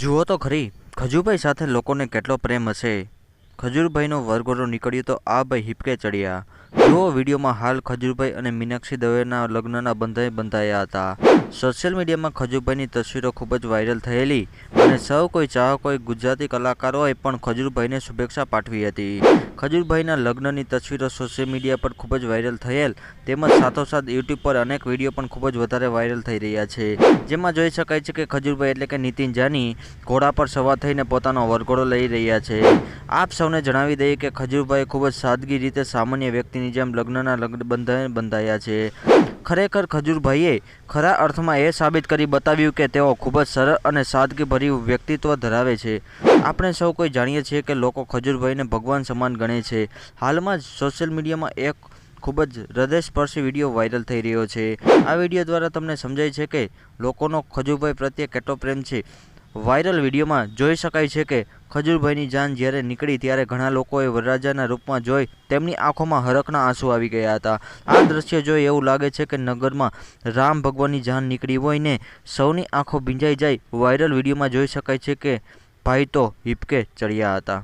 જુઓ તો ખરી ખજુભાઈ સાથે લોકોને કેટલો પ્રેમ હશે. ખજુરભાઈનો વરઘોડો નીકળ્યો તો આ ભાઈ હિપકે ચડ્યા. જુઓ વિડીયોમાં હાલ ખજુરભાઈ અને મીનાક્ષી દવેના લગ્નના બંધાઈ બંધાયા હતા. સોશિયલ મીડિયામાં ખજુરભાઈની તસવીરો ખૂબ જ વાયરલ થયેલી અને સૌ કોઈ ચાહકોએ ગુજરાતી કલાકારોએ પણ ખજૂરભાઈને શુભેચ્છા પાઠવી હતી. ખજુરભાઈના લગ્નની તસવીરો સોશિયલ મીડિયા પર ખૂબ જ વાયરલ થયેલ તેમજ સાથોસાથ યુટ્યુબ પર અનેક વીડિયો પણ ખૂબ જ વધારે વાયરલ થઈ રહ્યા છે. જેમાં જોઈ શકાય છે કે ખજુરભાઈ એટલે કે નીતિન જાની ઘોડા પર સવાર થઈને પોતાનો વરઘોડો લઈ રહ્યા છે. આપ સૌને જણાવી દઈએ કે ખજુરભાઈ ખૂબ જ સાદગી રીતે સામાન્ય વ્યક્તિની જેમ લગ્નના લગ્ન બંધાય બંધાયા છે. ખરેખર ખજૂરભાઈએ ખરા અર્થમાં એ સાબિત કરી બતાવ્યું કે તેઓ ખૂબ જ સરળ અને સાદગીભર્યું વ્યક્તિત્વ ધરાવે છે. આપણે સૌ કોઈ જાણીએ છીએ કે લોકો ખજૂરભાઈને ભગવાન સમાન ગણે છે. હાલમાં જ સોશિયલ મીડિયામાં એક ખૂબ જ હૃદયસ્પર્શી વીડિયો વાયરલ થઈ રહ્યો છે. આ વીડિયો દ્વારા તમને સમજાય છે કે લોકોનો ખજૂરભાઈ પ્રત્યે કેટલો પ્રેમ છે. વાયરલ વિડીયોમાં જોઈ શકાય છે કે ખજૂરભાઈની જાન જ્યારે નીકળી ત્યારે ઘણા લોકોએ વરરાજાના રૂપમાં જોઈ તેમની આંખોમાં હરખના આંસુ આવી ગયા હતા. આ દ્રશ્ય જોઈ એવું લાગે છે કે નગરમાં રામ ભગવાનની જાન નીકળી હોય ને સૌની આંખો ભીંજાઈ જાય, વાયરલ વિડીયોમાં જોઈ શકાય છે કે ભાઈ તો હિપકે ચડ્યા હતા.